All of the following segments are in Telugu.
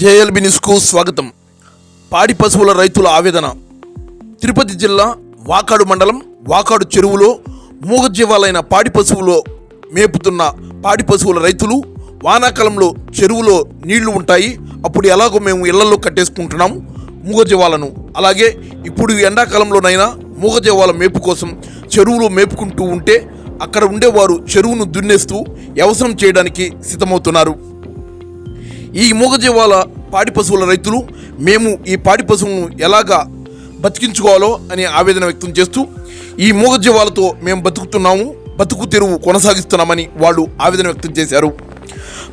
జేఎల్బి న్యూస్కు స్వాగతం. పాడి పశువుల రైతుల ఆవేదన. తిరుపతి జిల్లా వాకాడు మండలం వాకాడు చెరువులో మూగజీవాలైన పాడి పశువులో మేపుతున్న పాడి పశువుల రైతులు వానాకాలంలో చెరువులో నీళ్ళు ఉంటాయి. అప్పుడు ఎలాగో మేము ఇళ్ళలో కట్టేసుకుంటున్నాము మూగజీవాలను. అలాగే ఇప్పుడు ఎండాకాలంలోనైనా మూగజీవాల మేపు కోసం చెరువులో మేపుకుంటూ ఉంటే అక్కడ ఉండేవారు చెరువును దున్నేస్తూ వ్యవసాయం చేయడానికి సిద్ధమవుతున్నారు. ఈ మూగజీవాల పాడి పశువుల రైతులు మేము ఈ పాడి పశువులను ఎలాగా బతికించుకోవాలో అని ఆవేదన వ్యక్తం చేస్తూ ఈ మూగజీవాలతో మేము బతుకుతున్నాము బతుకు తెరువు కొనసాగిస్తున్నామని వాళ్ళు ఆవేదన వ్యక్తం చేశారు.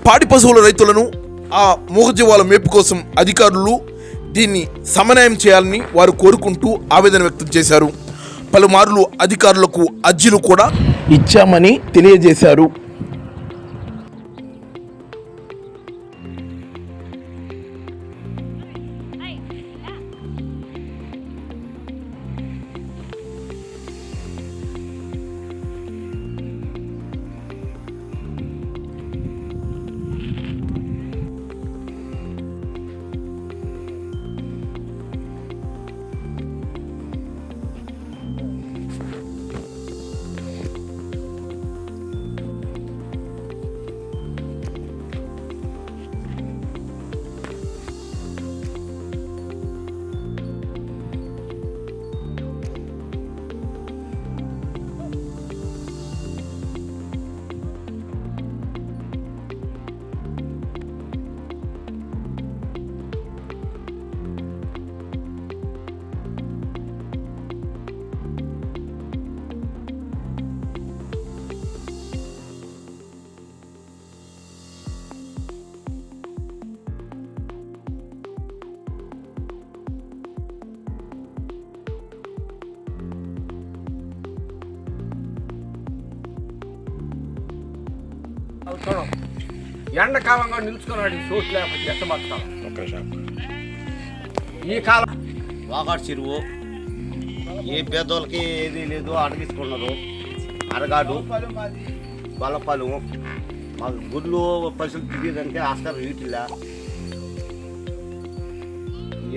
పాడి పశువుల రైతులను ఆ మూగజీవాల మేపు కోసం అధికారులు దీన్ని సమన్వయం చేయాలని వారు కోరుకుంటూ ఆవేదన వ్యక్తం చేశారు. పలుమార్లు అధికారులకు అర్జీలు కూడా ఇచ్చామని తెలియజేశారు. చూడం. ఎండాకాలంగా నిలుచుకున్నాడు చోటు లేకపోతే ఎట్ట బతకాలి ఈ కాలం వాగాడు చెరువు. ఏ పేదోళ్ళకి ఏది లేదు అడగిస్తున్నారు అరగాడు బలపాలు. మాకు గుడ్లు పశువులు తిరిగేదానికి ఆస్కారం వీటిలా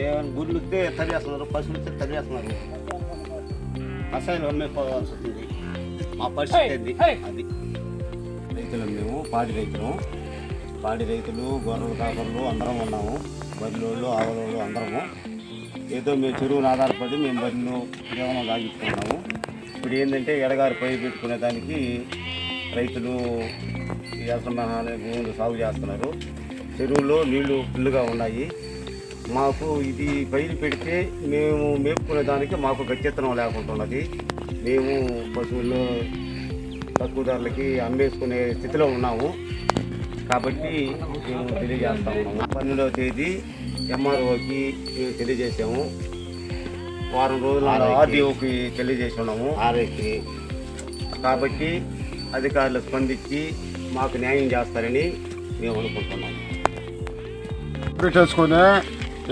ఏమైనా గుడ్లు ఇస్తే తరివేస్తున్నారు పశువులు ఇస్తే తరివేస్తున్నారు. కషాయాలు అమ్మేపోవాల్సి వస్తుంది. మా పరిస్థితి అది. రైతులు మేము పాడి రైతులు. పాడి రైతులు గొర్రెలు కాపర్లు అందరం ఉన్నాము. బరిలోళ్ళు ఆవులోళ్ళు అందరము. ఏదో మేము చెరువును ఆధారపడి మేము బరిలో జీవనం సాగిస్తున్నాము ఇప్పుడు ఏంటంటే ఎడగారి పై పెట్టుకునే దానికి రైతులు వేస్తున్నారనే భూములు సాగు చేస్తున్నారు. చెరువులో నీళ్ళు ఫుల్గా ఉన్నాయి. మాకు ఇది పైరు పెడితే మేము మేపుకునే దానికి మాకు గట్టెత్తనం లేకుండా ఉన్నది. మేము పశువుల్లో తక్కువ ధరలకి అమ్మేసుకునే స్థితిలో ఉన్నాము. కాబట్టి మేము తెలియజేస్తా ఉన్నాము. పన్నెండవ తేదీ ఎంఆర్ఓకి మేము తెలియజేసాము. వారం రోజుల ఆర్డీఓకి తెలియజేసి ఉన్నాము. ఆర్ఐకి కాబట్టి అధికారులు స్పందించి మాకు న్యాయం చేస్తారని మేము అనుకుంటున్నాము. పెట్టేసుకొని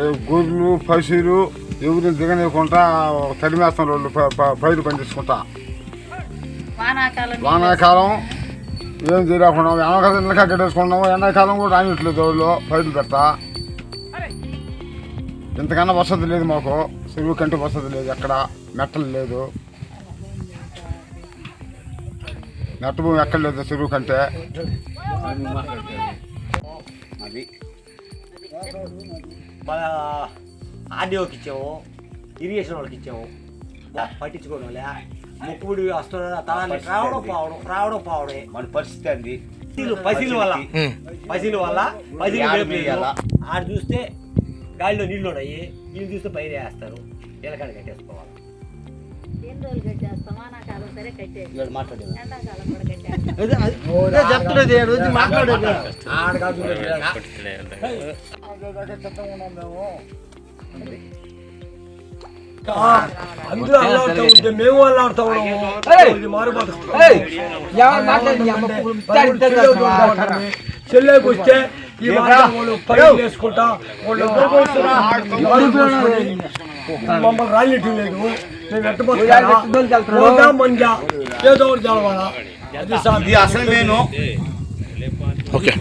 ఏ గొర్రెలు పశువులు ఎవరు దిగనీయకుండా తరిమేస్తున్నారు వాళ్ళు ప- ప- పైరు పండించుకుంటా వానాకాలం వానాకాలం ఏం చేయకుండా ఎండాకాలం ఇళ్ళకా కట్టేసుకున్నాము. ఎండాకాలం కూడా రానిట్లేదు వాళ్ళు పైరులు పెట్టా ఇంతకన్నా వసతి లేదు మాకు. చెరువు కంటే వసతి లేదు ఎక్కడ. మెట్టలు లేదు. మెట్ట భూమి ఎక్కడ లేదు చెరువు కంటే. అది. మన ఆర్డీఓకి ఇచ్చాము ఇరిగేషన్ వాళ్ళకి ఇచ్చాము. పట్టించుకోవడం వాళ్ళే ముక్కుబడి వస్తున్నారు తలాన్ని రావడం పోవడం రావడం పోవడే. మన పరిస్థితి అంది పసిల వల్ల. పసిల వల్ల పసిలు ఆడ చూస్తే గాలిలో నీళ్ళు ఉన్నాయి. నీళ్ళు చూస్తే పైన వేస్తారు. ఎలకాడ కట్టేసుకోవాలి. మాట్లాడేది? అందరూ అల్లాడుతూ ఉంటే మేము అల్లాడుతూ ఉన్నాము ఇది మారు బతుకు చెల్లెకి వస్తే ఈ వాళ్ళు పోసుకొని మమ్మల్ని రాలిటి లేదు మేము ఎట్ట బతుకుతారా? మంజా ఏదో ఒకటి చదవాలా అది అసలు నేను ఓకే